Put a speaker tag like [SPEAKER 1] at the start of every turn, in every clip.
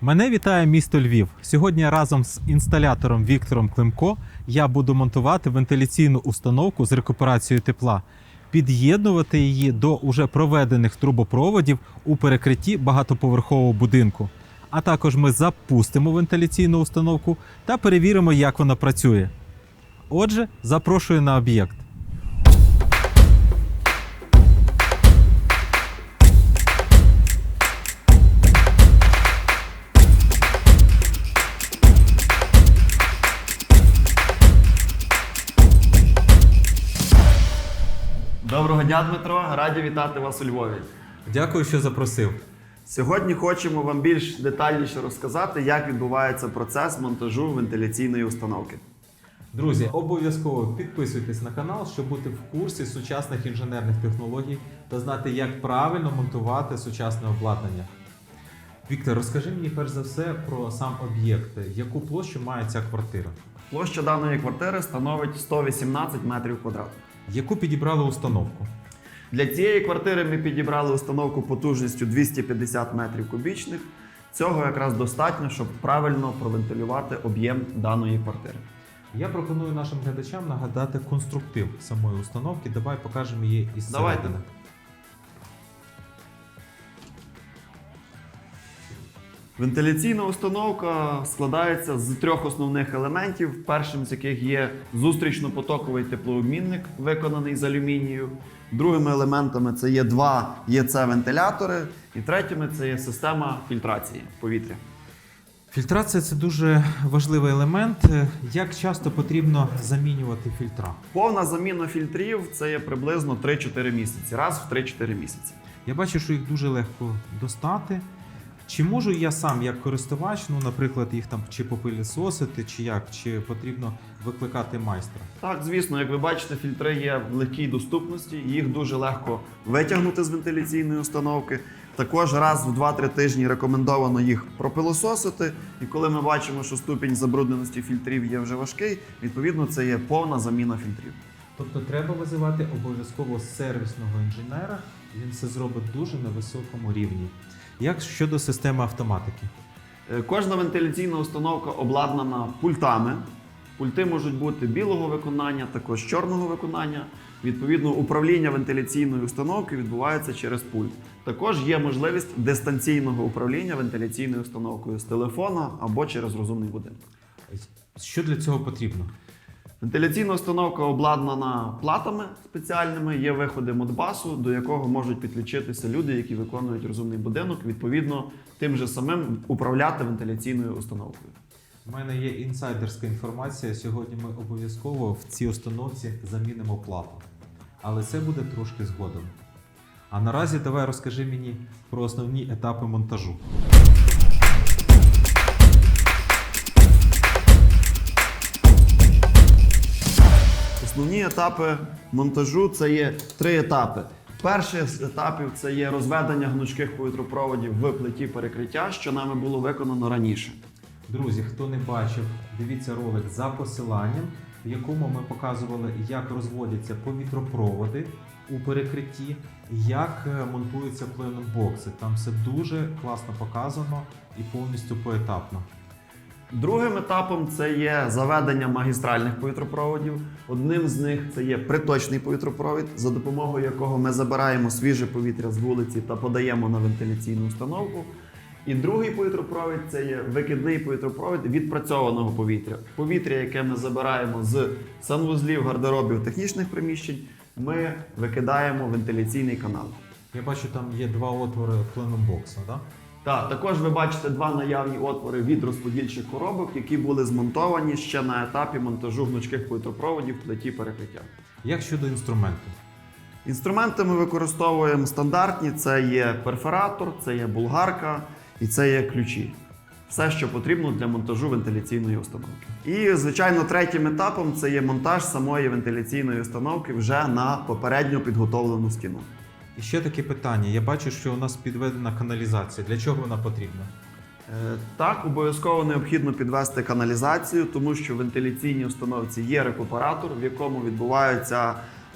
[SPEAKER 1] Мене вітає місто Львів. Сьогодні разом з інсталятором Віктором Климко я буду монтувати вентиляційну установку з рекуперацією тепла, під'єднувати її до уже проведених трубопроводів у перекритті багатоповерхового будинку. А також ми запустимо вентиляційну установку та перевіримо, як вона працює. Отже, запрошую на об'єкт.
[SPEAKER 2] Доброго дня, Дмитро. Раді вітати вас у Львові.
[SPEAKER 1] Дякую, що запросив.
[SPEAKER 2] Сьогодні хочемо вам більш детальніше розказати, як відбувається процес монтажу вентиляційної установки.
[SPEAKER 1] Друзі, обов'язково підписуйтесь на канал, щоб бути в курсі сучасних інженерних технологій та знати, як правильно монтувати сучасне обладнання. Віктор, розкажи мені перш за все про сам об'єкт. Яку площу має ця квартира?
[SPEAKER 2] Площа даної квартири становить 118 метрів квадратних.
[SPEAKER 1] Яку підібрали установку?
[SPEAKER 2] Для цієї квартири ми підібрали установку потужністю 250 метрів кубічних. Цього якраз достатньо, щоб правильно провентилювати об'єм даної квартири.
[SPEAKER 1] Я пропоную нашим глядачам нагадати конструктив самої установки. Давай покажемо її із
[SPEAKER 2] Давайте. Вентиляційна установка складається з трьох основних елементів, першим з яких є зустрічно-потоковий теплообмінник, виконаний з алюмінію. Другими елементами це є два ЄЦ-вентилятори, і третіми це є система фільтрації повітря.
[SPEAKER 1] Фільтрація це дуже важливий елемент. Як часто потрібно замінювати фільтра?
[SPEAKER 2] Повна заміна фільтрів це є приблизно 3-4 місяці, раз в 3-4 місяці.
[SPEAKER 1] Я бачу, що їх дуже легко достати. Чи можу я сам як користувач, ну, наприклад, їх там чи попилісосити, чи як, чи потрібно викликати майстра?
[SPEAKER 2] Так, звісно, як ви бачите, фільтри є в легкій доступності, їх дуже легко витягнути з вентиляційної установки. Також раз в 2-3 тижні рекомендовано їх пропилососити. І коли ми бачимо, що ступінь забрудненості фільтрів є вже важкий, відповідно це є повна заміна фільтрів.
[SPEAKER 1] Тобто треба визивати обов'язково сервісного інженера, він це зробить дуже на високому рівні. Як щодо системи автоматики?
[SPEAKER 2] Е, Кожна вентиляційна установка обладнана пультами. Пульти можуть бути білого виконання, також чорного виконання. Відповідно, управління вентиляційної установки відбувається через пульт. Також є можливість дистанційного управління вентиляційною установкою з телефона або через розумний будинок.
[SPEAKER 1] Що для цього потрібно?
[SPEAKER 2] Вентиляційна установка обладнана платами спеціальними, є виходи модбасу, до якого можуть підключитися люди, які виконують розумний будинок, відповідно, тим же самим управляти вентиляційною установкою.
[SPEAKER 1] У мене є інсайдерська інформація. Сьогодні ми обов'язково в цій установці замінимо плату. Але це буде трошки згодом. А наразі давай розкажи мені про основні етапи монтажу.
[SPEAKER 2] Основні етапи монтажу це є три етапи. Перший з етапів це є розведення гнучких повітропроводів в плиті перекриття, що нами було виконано раніше.
[SPEAKER 1] Друзі, хто не бачив, дивіться ролик за посиланням, в якому ми показували, як розводяться повітропроводи у перекритті, як е, монтуються пленобокси. Там все дуже класно показано і повністю поетапно.
[SPEAKER 2] Другим етапом це є заведення магістральних повітропроводів. Одним з них це є приточний повітропровід, за допомогою якого ми забираємо свіже повітря з вулиці та подаємо на вентиляційну установку. І другий повітропровід це є викидний повітропровід відпрацьованого повітря. Повітря, яке ми забираємо з санвузлів, гардеробів, технічних приміщень, ми викидаємо в вентиляційний канал.
[SPEAKER 1] Я бачу, там є два отвори пленобокса, да?
[SPEAKER 2] Так, також ви бачите два наявні отвори від розподільчих коробок, які були змонтовані ще на етапі монтажу гнучких повітропроводів в плиті перекриття.
[SPEAKER 1] Як щодо інструменту?
[SPEAKER 2] Інструменти ми використовуємо стандартні: це є перфоратор, це є булгарка і це є ключі. Все, що потрібно для монтажу вентиляційної установки. І, звичайно, третім етапом це є монтаж самої вентиляційної установки вже на попередньо підготовлену стіну.
[SPEAKER 1] І ще таке питання. Я бачу, що у нас підведена каналізація. Для чого вона потрібна?
[SPEAKER 2] Е, Так, обов'язково необхідно підвести каналізацію, тому що в вентиляційній установці є рекуператор, в якому відбувається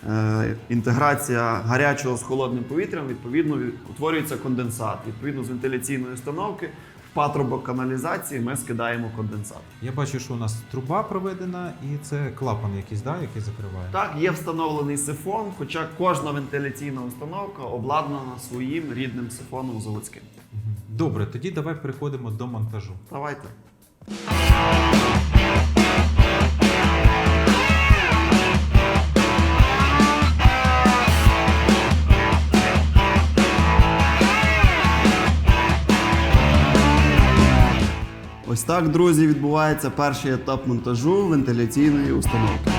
[SPEAKER 2] е, інтеграція гарячого з холодним повітрям. Відповідно, утворюється конденсат. Відповідно, з вентиляційної установки патрубок каналізації ми скидаємо конденсат.
[SPEAKER 1] Я бачу, що у нас труба проведена, і це клапан якийсь, да, який закриває.
[SPEAKER 2] Так, є встановлений сифон, хоча кожна вентиляційна установка обладнана своїм рідним сифоном заводським.
[SPEAKER 1] Добре, тоді давай переходимо до монтажу.
[SPEAKER 2] Давайте. Так, друзі, відбувається перший етап монтажу вентиляційної установки.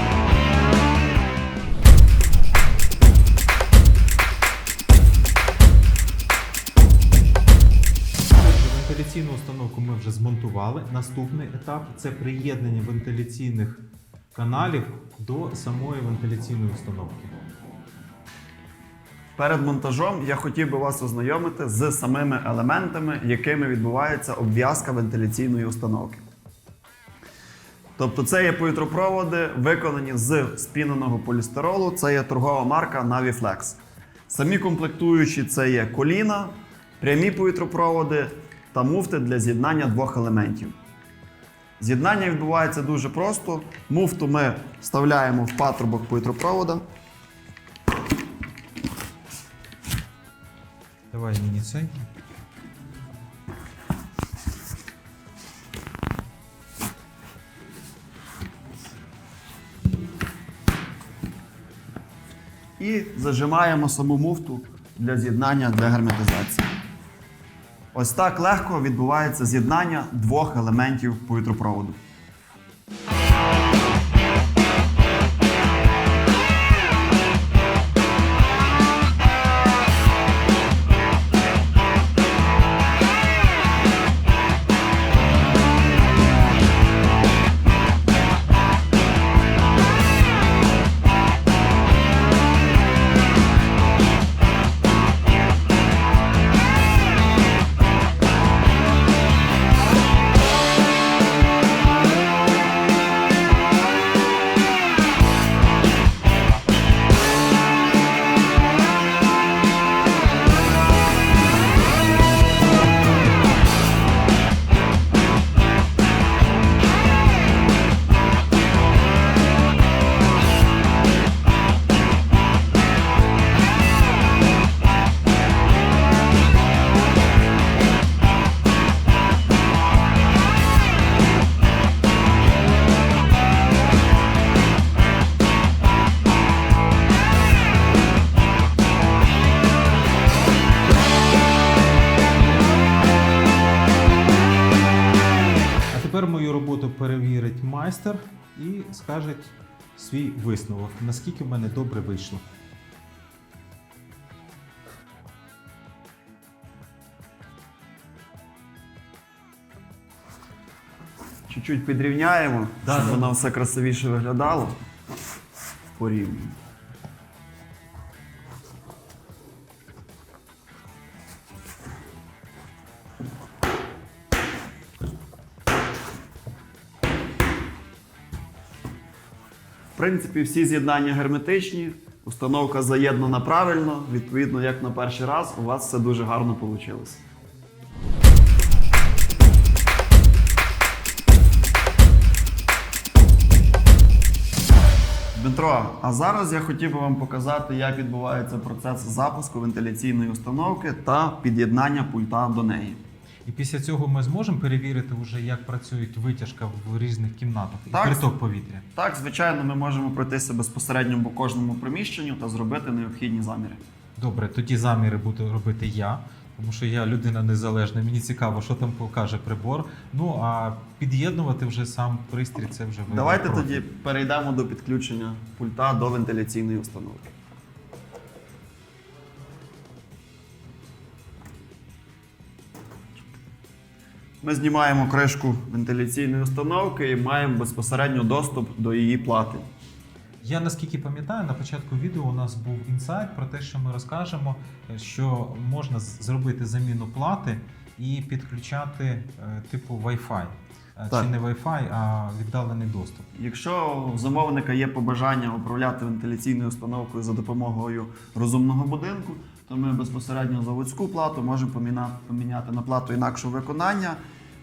[SPEAKER 1] Вентиляційну установку ми вже змонтували. Наступний етап це приєднання вентиляційних каналів до самої вентиляційної установки.
[SPEAKER 2] Перед монтажом я хотів би вас ознайомити з самими елементами, якими відбувається обв'язка вентиляційної установки. Тобто це є повітропроводи, виконані з спіненого полістиролу, це є торгова марка Naviflex. Самі комплектуючі це є коліна, прямі повітропроводи та муфти для з'єднання двох елементів. З'єднання відбувається дуже просто. Муфту ми вставляємо в патрубок повітропровода.
[SPEAKER 1] Давай мені цей.
[SPEAKER 2] і зажимаємо саму муфту для з'єднання для герметизації. Ось так легко відбувається з'єднання двох елементів повітропроводу.
[SPEAKER 1] А мою роботу перевірить майстер і скаже свій висновок, наскільки в мене добре вийшло.
[SPEAKER 2] Чуть-чуть підрівняємо,
[SPEAKER 1] Да,
[SPEAKER 2] щоб
[SPEAKER 1] да.
[SPEAKER 2] воно все красивіше виглядало. Порівнюємо. Принципі, всі з'єднання герметичні, установка заєднана правильно, відповідно, як на перший раз, у вас все дуже гарно вийшло. Дмитро, а зараз я хотів би вам показати, як відбувається процес запуску вентиляційної установки та під'єднання пульта до неї.
[SPEAKER 1] І після цього ми зможемо перевірити, вже, як працює витяжка в різних кімнатах і
[SPEAKER 2] Так.
[SPEAKER 1] приток повітря.
[SPEAKER 2] Так, звичайно, ми можемо пройтися безпосередньо по кожному приміщенню та зробити необхідні заміри.
[SPEAKER 1] Добре, тоді заміри буду робити я, тому що я людина незалежна. Мені цікаво, що там покаже прибор. Ну а під'єднувати вже сам пристрій це вже ви.
[SPEAKER 2] Давайте тоді перейдемо до підключення пульта до вентиляційної установки. Ми знімаємо кришку вентиляційної установки і маємо безпосередньо доступ до її плати.
[SPEAKER 1] Я наскільки пам'ятаю, на початку відео у нас був інсайт про те, що ми розкажемо, е, що можна зробити заміну плати і підключати е, типу Wi-Fi. Е,
[SPEAKER 2] Так.
[SPEAKER 1] Чи не Wi-Fi, а віддалений доступ.
[SPEAKER 2] Якщо у замовника є побажання управляти вентиляційною установкою за допомогою розумного будинку, то ми безпосередньо заводську плату можемо поміна- поміняти на плату інакшого виконання.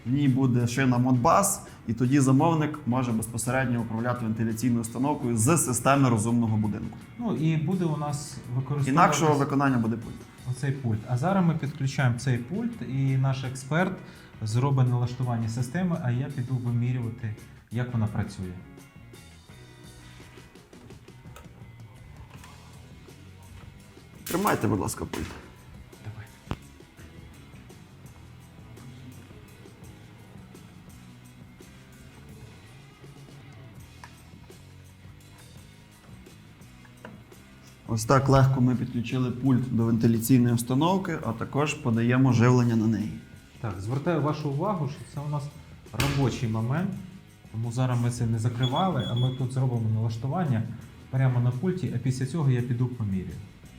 [SPEAKER 2] В ній буде шина Modbus, і тоді замовник може безпосередньо управляти вентиляційною установкою з системи розумного будинку.
[SPEAKER 1] Ну і буде у нас використовуватися
[SPEAKER 2] Інакшого виконання буде пульт.
[SPEAKER 1] оцей пульт. А зараз ми підключаємо цей пульт, і наш експерт зробить налаштування системи, а я піду вимірювати, як вона працює.
[SPEAKER 2] Тримайте, будь ласка, пульт.
[SPEAKER 1] Давай.
[SPEAKER 2] Ось так легко ми підключили пульт до вентиляційної установки, а також подаємо живлення на неї.
[SPEAKER 1] Так, звертаю вашу увагу, що це у нас робочий момент. Тому зараз ми це не закривали, а ми тут зробимо налаштування прямо на пульті, а після цього я піду поміряю.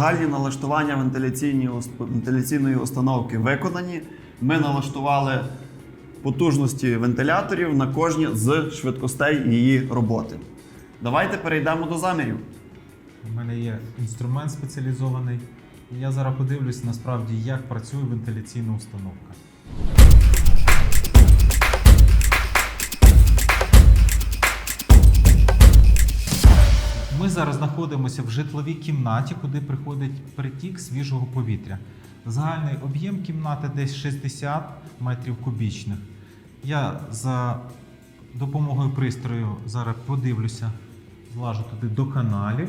[SPEAKER 2] Загальні налаштування вентиляційної установки виконані. Ми налаштували потужності вентиляторів на кожні з швидкостей її роботи. Давайте перейдемо до замірів.
[SPEAKER 1] У мене є інструмент спеціалізований. Я зараз подивлюсь насправді, як працює вентиляційна установка. Ми зараз знаходимося в житловій кімнаті, куди приходить притік свіжого повітря. Загальний об'єм кімнати десь 60 метрів кубічних. Я за допомогою пристрою зараз подивлюся, злажу туди до каналів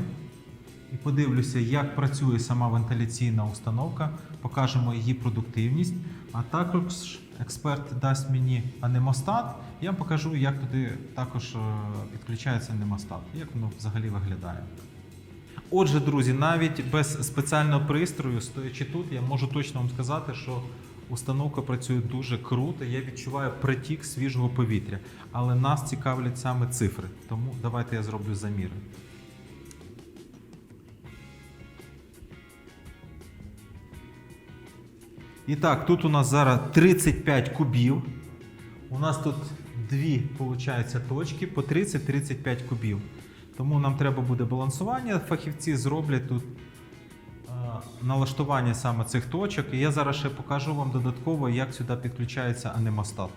[SPEAKER 1] і подивлюся, як працює сама вентиляційна установка, покажемо її продуктивність. А також експерт дасть мені анемостат. Я покажу, як туди також е, підключається анемостат, як воно взагалі виглядає. Отже, друзі, навіть без спеціального пристрою, стоячи тут, я можу точно вам сказати, що установка працює дуже круто. Я відчуваю притік свіжого повітря. Але нас цікавлять саме цифри. Тому давайте я зроблю заміри. І так, тут у нас зараз 35 кубів. У нас тут дві, виходить, точки по 30-35 кубів. Тому нам треба буде балансування. Фахівці зроблять тут е, налаштування саме цих точок. І я зараз ще покажу вам додатково, як сюди підключається анемостат.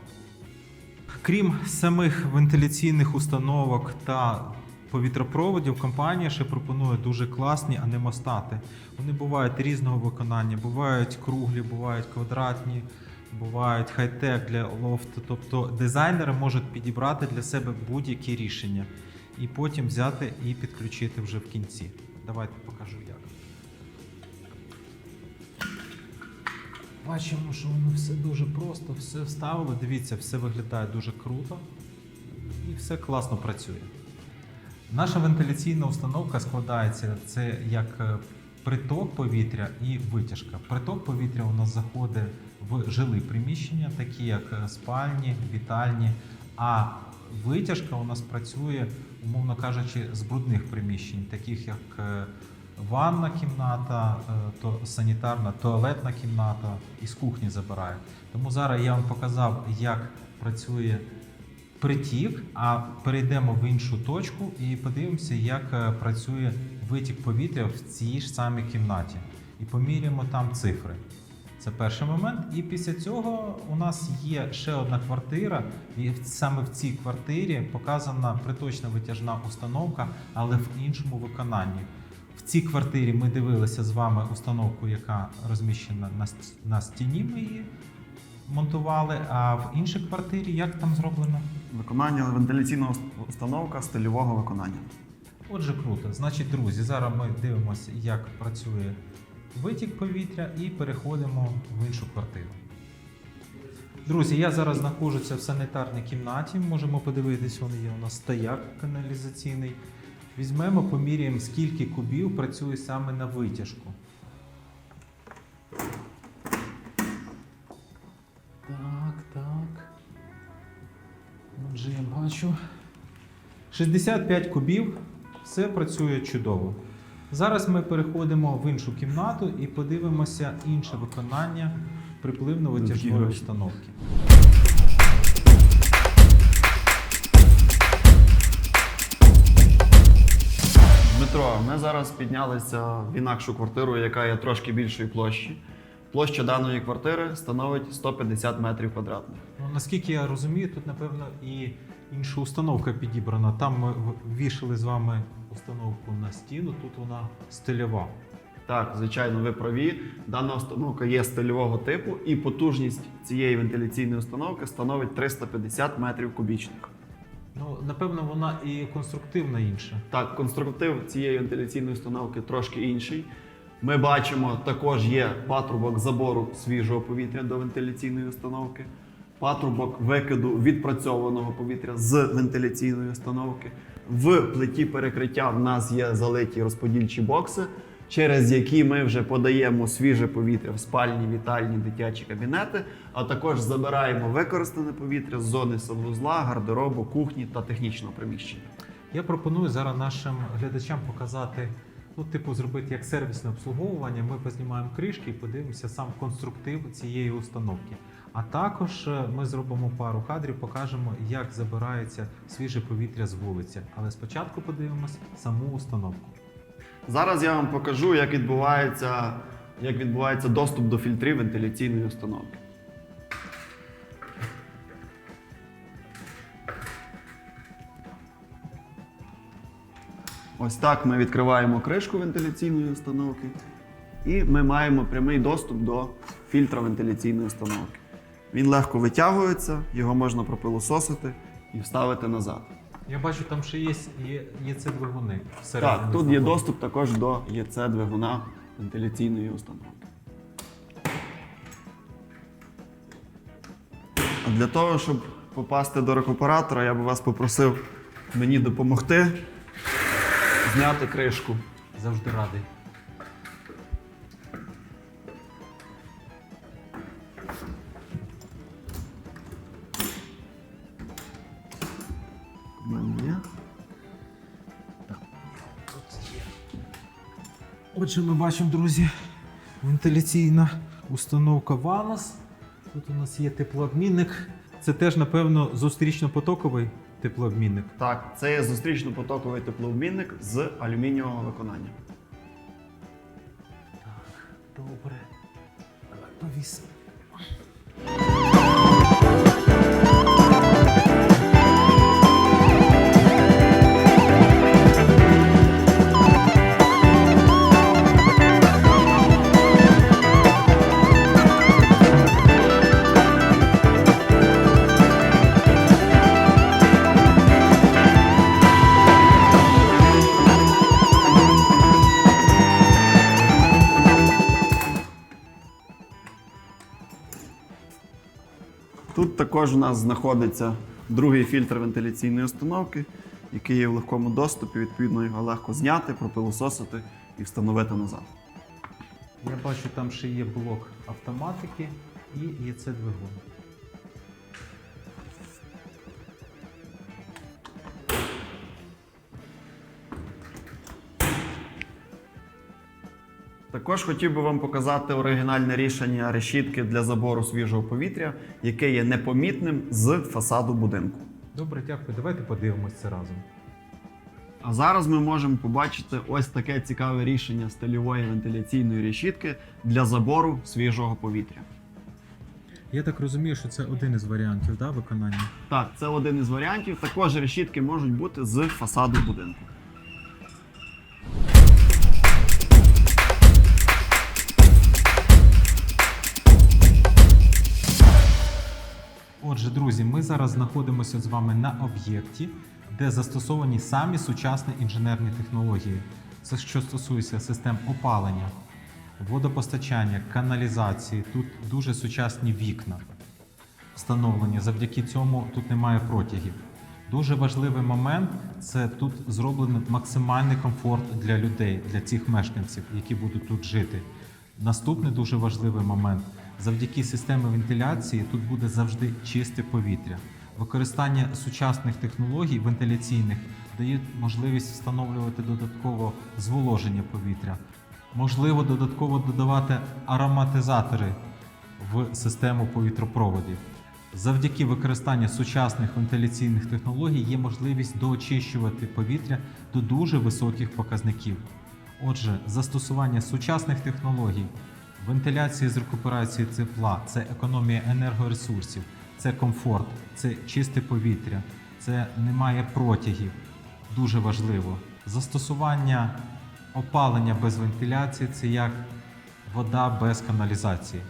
[SPEAKER 1] Крім самих вентиляційних установок та повітропроводів, компанія ще пропонує дуже класні анемостати. Вони бувають різного виконання, бувають круглі, бувають квадратні, бувають хай-тек для лофту. Тобто дизайнери можуть підібрати для себе будь-які рішення і потім взяти і підключити вже в кінці. Давайте покажу як. Бачимо, що воно все дуже просто, все вставили. Дивіться, все виглядає дуже круто і все класно працює. Наша вентиляційна установка складається це як е, приток повітря і витяжка. Приток повітря у нас заходить в жилі приміщення, такі як е, спальні, вітальні. А витяжка у нас працює, умовно кажучи, з брудних приміщень, таких як е, ванна кімната, то санітарна, туалетна кімната і з кухні забирає. Тому зараз я вам показав, як працює притік, а перейдемо в іншу точку і подивимося, як е, працює витік повітря в цій ж самій кімнаті. І поміряємо там цифри. Це перший момент. І після цього у нас є ще одна квартира, і саме в цій квартирі показана приточна витяжна установка, але в іншому виконанні. В цій квартирі ми дивилися з вами установку, яка розміщена на стіні. Ми її монтували. А в іншій квартирі як там зроблено?
[SPEAKER 2] Виконання вентиляційна ус- установка стильового виконання.
[SPEAKER 1] Отже, круто. Значить, друзі, зараз ми дивимося, як працює витік повітря, і переходимо в іншу квартиру. Друзі, я зараз знаходжуся в санітарній кімнаті. Можемо подивитись, вон є у нас стояк каналізаційний. Візьмемо, поміряємо, скільки кубів працює саме на витяжку. Бачу. 65 кубів. Все працює чудово. Зараз ми переходимо в іншу кімнату і подивимося інше виконання припливно-витяжної установки.
[SPEAKER 2] Дмитро, ми зараз піднялися в інакшу квартиру, яка є трошки більшої площі. Площа даної квартири становить 150 метрів квадратних.
[SPEAKER 1] Ну, наскільки я розумію, тут, напевно, і інша установка підібрана. Там ми вішали з вами установку на стіну, тут вона стильова.
[SPEAKER 2] Так, звичайно, ви праві. Дана установка є стильового типу, і потужність цієї вентиляційної установки становить 350 метрів кубічних.
[SPEAKER 1] Ну, напевно, вона і конструктивна інша.
[SPEAKER 2] Так, конструктив цієї вентиляційної установки трошки інший. Ми бачимо, також є патрубок забору свіжого повітря до вентиляційної установки, патрубок викиду відпрацьованого повітря з вентиляційної установки. В плиті перекриття в нас є залиті розподільчі бокси, через які ми вже подаємо свіже повітря в спальні, вітальні, дитячі кабінети, а також забираємо використане повітря з зони санвузла, гардеробу, кухні та технічного приміщення.
[SPEAKER 1] Я пропоную зараз нашим глядачам показати, ну, типу, зробити як сервісне обслуговування. Ми познімаємо кришки і подивимося сам конструктив цієї установки. А також е, ми зробимо пару кадрів, покажемо, як забирається свіже повітря з вулиці. Але спочатку подивимось саму установку.
[SPEAKER 2] Зараз я вам покажу, як відбувається, як відбувається доступ до фільтрів вентиляційної установки. Ось так ми відкриваємо кришку вентиляційної установки, і ми маємо прямий доступ до фільтра вентиляційної установки. Він легко витягується, його можна пропилососити і вставити назад.
[SPEAKER 1] Я бачу, там ще є, є, є це двигуни. всередині
[SPEAKER 2] Так, тут є доступ також до ЄЦ двигуна вентиляційної установки. А для того, щоб попасти до рекуператора, я би вас попросив мені допомогти зняти кришку.
[SPEAKER 1] Завжди радий. Отже, ми бачимо, друзі, вентиляційна установка Ванос. Тут у нас є теплообмінник. Це теж, напевно, зустрічно-потоковий теплообмінник.
[SPEAKER 2] Так, це є зустрічно-потоковий теплообмінник з алюмінієвого виконання.
[SPEAKER 1] Добре. Давай повісимо.
[SPEAKER 2] Також у нас знаходиться другий фільтр вентиляційної установки, який є в легкому доступі. Відповідно, його легко зняти, пропилососити і встановити назад.
[SPEAKER 1] Я бачу, там ще є блок автоматики і є це двигун.
[SPEAKER 2] Також хотів би вам показати оригінальне рішення решітки для забору свіжого повітря, яке є непомітним з фасаду будинку.
[SPEAKER 1] Добре, дякую. Давайте подивимось це разом.
[SPEAKER 2] А зараз ми можемо побачити ось таке цікаве рішення стильової вентиляційної решітки для забору свіжого повітря.
[SPEAKER 1] Я так розумію, що це один із варіантів да, виконання.
[SPEAKER 2] Так, це один із варіантів. Також решітки можуть бути з фасаду будинку.
[SPEAKER 1] Друзі, ми зараз знаходимося з вами на об'єкті, де застосовані самі сучасні інженерні технології. Це що стосується систем опалення, водопостачання, каналізації. Тут дуже сучасні вікна. встановлені. Завдяки цьому тут немає протягів. Дуже важливий момент це тут зроблений максимальний комфорт для людей, для цих мешканців, які будуть тут жити. Наступний дуже важливий момент. Завдяки системі вентиляції тут буде завжди чисте повітря. Використання сучасних технологій вентиляційних дає можливість встановлювати додатково зволоження повітря. Можливо, додатково додавати ароматизатори в систему повітропроводів. Завдяки використанню сучасних вентиляційних технологій є можливість доочищувати повітря до дуже високих показників. Отже, застосування сучасних технологій, вентиляції з рекуперації тепла це економія енергоресурсів, це комфорт, це чисте повітря, це немає протягів. Дуже важливо. Застосування опалення без вентиляції це як вода без каналізації.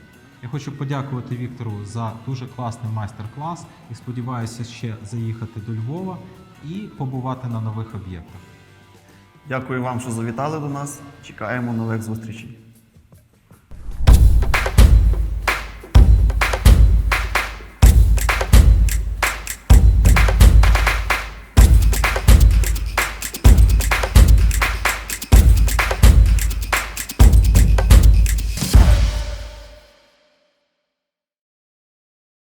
[SPEAKER 1] Я хочу подякувати Віктору за дуже класний майстер-клас і сподіваюся ще заїхати до Львова і побувати на нових об'єктах.
[SPEAKER 2] Дякую вам, що завітали до нас. Чекаємо нових зустрічей.